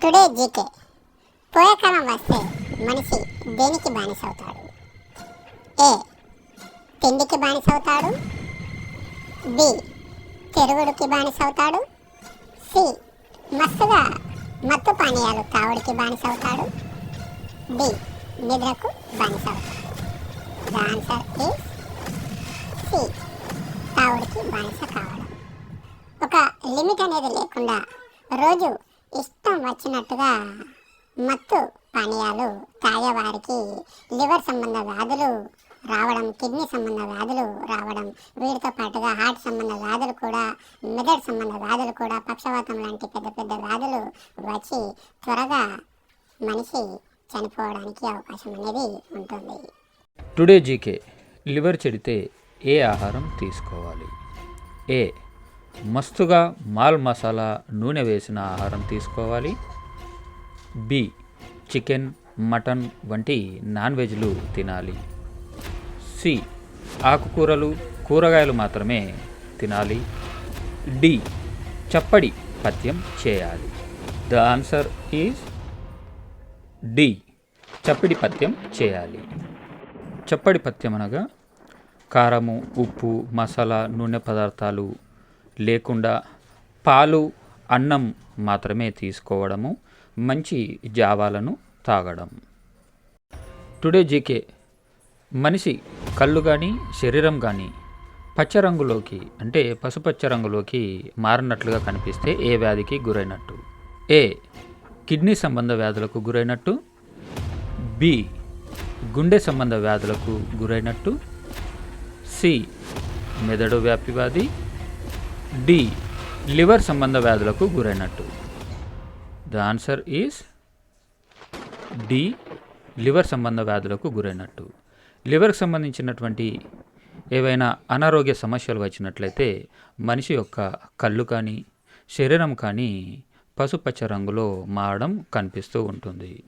Today GK. పోయే కాలం వస్తే మనిషి దేనికి బానిస అవుతాడు ఏ తిండికి బానిస అవుతాడు బి తిరుగుడుకి బానిస అవుతాడు సి మస్తుగా మత్తు పానీయాలు తావుడికి బానిస అవుతాడు డి నిద్రకు బానిస అవుతాడు ద ఆన్సర్ ఈస్ సి తావుడికి బానిస కావడం. ఒక లిమిట్ అనేది లేకుండా రోజు ఇష్టం వచ్చినట్టుగా మత్తు పానీయాలు తాగేవారికి లివర్ సంబంధ వ్యాధులు రావడం కిడ్నీ సంబంధ వ్యాధులు రావడం వీటితో పాటుగా హార్ట్ సంబంధ వ్యాధులు కూడా మెదడు సంబంధ వ్యాధులు కూడా పక్షవాతం లాంటి పెద్ద పెద్ద వ్యాధులు వచ్చి త్వరగా మనిషి చనిపోవడానికి అవకాశం అనేది ఉంటుంది. టుడే జీకే లివర్ చెడితే ఏ ఆహారం తీసుకోవాలి? ఏ మస్తుగా మాల్ మసాలా నూనె వేసిన ఆహారం తీసుకోవాలి. బి చికెన్ మటన్ వంటి నాన్ వెజ్లు తినాలి. సి ఆకుకూరలు కూరగాయలు మాత్రమే తినాలి. డి చప్పడి పథ్యం చేయాలి. ద ఆన్సర్ ఈజ్ డి చప్పడి పథ్యం చేయాలి. చప్పడి పథ్యం అనగా కారము ఉప్పు మసాలా నూనె పదార్థాలు లేకుండా పాలు అన్నం మాత్రమే తీసుకోవడము మంచి జావాలను తాగడం. టుడే జీకే మనిషి కళ్ళు కానీ శరీరం కానీ పచ్చ రంగులోకి అంటే పసుపచ్చ రంగులోకి మారినట్లుగా కనిపిస్తే ఏ వ్యాధికి గురైనట్టు? ఏ కిడ్నీ సంబంధ వ్యాధులకు గురైనట్టు? బి గుండె సంబంధ వ్యాధులకు గురైనట్టు? సి మెదడు వ్యాపి వ్యాధి డి లివర్ సంబంధ వ్యాధులకు గురైనట్టు. The answer is D liver సంబంధ వ్యాధులకు గురైనట్టు. లివర్కి సంబంధించినటువంటి ఏవైనా అనారోగ్య సమస్యలు వచ్చినట్లయితే మనిషి యొక్క కళ్ళు కానీ శరీరం కానీ పసుపచ్చ రంగులో మారడం కనిపిస్తూ ఉంటుంది.